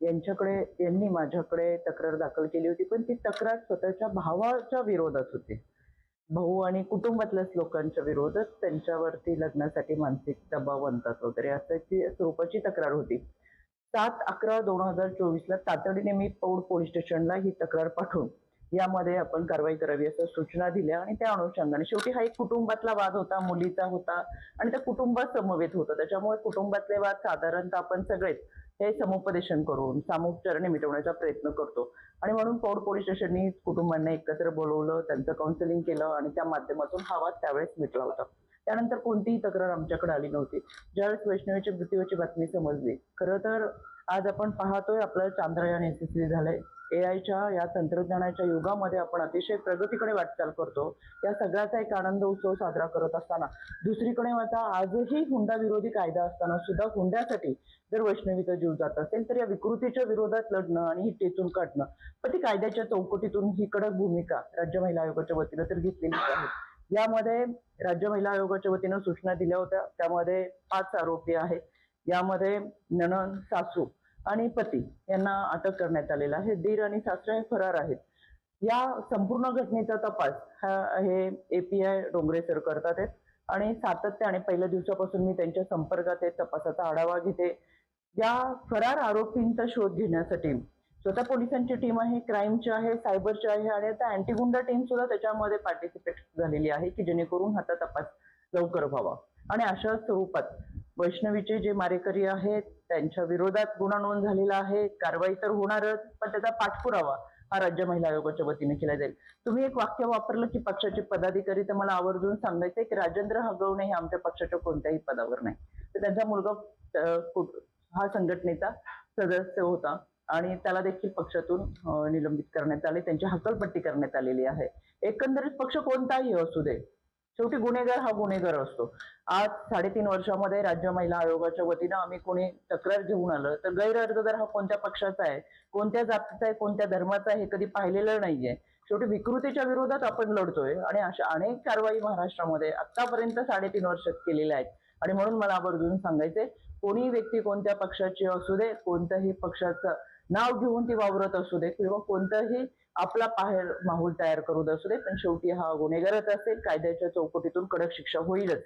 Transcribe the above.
यांच्याकडे यांनी माझ्याकडे तक्रार दाखल केली होती पण ती तक्रार स्वतःच्या भावाच्या विरोधात होती. भाऊ आणि कुटुंबातल्याच लोकांच्या विरोधात त्यांच्यावरती लग्नासाठी मानसिक दबाव आणतात वगैरे असाची स्वरूपाची तक्रार होती. सात अकरा दोन हजार चोवीसला तातडीने मी पौड पोलीस स्टेशनला ही तक्रार पाठवून यामध्ये आपण कारवाई करावी असं सूचना दिल्या आणि त्या अनुषंगाने शेवटी हा एक कुटुंबातला वाद होता मुलीचा होता आणि त्या कुटुंबात समवेत होता. त्याच्यामुळे कुटुंबातले वाद साधारणतः आपण सगळेच हे समुपदेशन करून सामुपचाराने मिटवण्याचा प्रयत्न करतो. आणि म्हणून पौड पोलीस स्टेशननी कुटुंबांना एकत्र बोलवलं त्यांचं काउन्सिलिंग केलं आणि त्या माध्यमातून हा वाद त्यावेळेस मिटला होता. त्यानंतर कोणतीही तक्रार आमच्याकडे आली नव्हती. ज्यावेळेस वैष्णवीच्या मृत्यूची बातमी समजली खरं तर आज आपण पाहतोय आपलं चांद्रयान यशस्वी झालंय. ए आयच्या या तंत्रज्ञानाच्या युगामध्ये आपण अतिशय प्रगतीकडे वाटचाल करतो. या सगळ्याचा एक आनंद उत्सव साजरा करत असताना दुसरीकडे आता आजही हुंडा विरोधी कायदा असताना सुद्धा हुंड्यासाठी जर वैष्णवीचा जीव जात असेल तर या विकृतीच्या विरोधात लढणं आणि ही टेचून काढणं पण ती कायद्याच्या चौकटीतून ही कडक भूमिका राज्य महिला आयोगाच्या वतीनं तर घेतलेली आहे. यामध्ये राज्य महिला आयोगाच्या वतीनं सूचना दिल्या होत्या. त्यामध्ये पाच आरोपी आहेत. यामध्ये नणन सासू आणि पती यांना अटक करण्यात आलेला आहे. दीर आणि सासरे हे फरार आहेत. या संपूर्ण घटनेचा तपास हा हे एपीआय डोंगरे सर करतात आहेत. आणि सातत्याने पहिल्या दिवसापासून मी त्यांच्या संपर्कात आहे. तपासाचा आढावा घेते. या फरार आरोपींचा शोध घेण्यासाठी स्वतः पोलिसांची टीम आहे क्राईमची आहे सायबरची आहे आणि आता अँटी गुंडा टीम सुद्धा त्याच्यामध्ये पार्टिसिपेट झालेली आहे की जेणेकरून हाता तपास लवकर व्हावा. आणि अशा स्वरूपात वैष्णवीचे जे मारेकरी आहेत त्यांच्या विरोधात गुन्हा नोंद झालेला आहे कारवाई तर होणारच पण त्याचा पाठपुरावा हा राज्य महिला आयोगाच्या वतीने केला जाईल. तुम्ही एक वाक्य वापरलं की पक्षाचे पदाधिकारी तर मला आवर्जून सांगायचंय की राजेंद्र हगवणे हे आमच्या पक्षाच्या कोणत्याही पदावर नाही. तर त्यांचा मुलगा हा संघटनेचा सदस्य होता आणि त्याला देखील पक्षातून निलंबित करण्यात आले. त्यांची हकलपट्टी करण्यात आलेली आहे. एकंदरीत पक्ष कोणताही असू दे शेवटी गुन्हेगार हा गुन्हेगार असतो. आज साडेतीन वर्षामध्ये राज्य महिला आयोगाच्या वतीनं आम्ही कोणी तक्रार घेऊन आलं तर गैरअर्जदार हा कोणत्या पक्षाचा आहे? कोणत्या जातीचा आहे? कोणत्या धर्माचा आहे? हे कधी पाहिलेलं नाहीये. शेवटी विकृतीच्या विरोधात आपण लढतोय आणि अशा अनेक कारवाई महाराष्ट्रामध्ये आतापर्यंत साडेतीन वर्षात केलेल्या आहेत. आणि म्हणून मला आवर्जून सांगायचंय कोणी व्यक्ती कोणत्या पक्षाची असू दे कोणत्याही पक्षाचं नाव घेऊन ती वावरत असू दे किंवा कोणताही आपला बाहेर माहोल तयार करू दे असू दे पण शेवटी हा गुन्हेगारच असेल कायद्याच्या चौकटीतून कडक शिक्षा होईलच.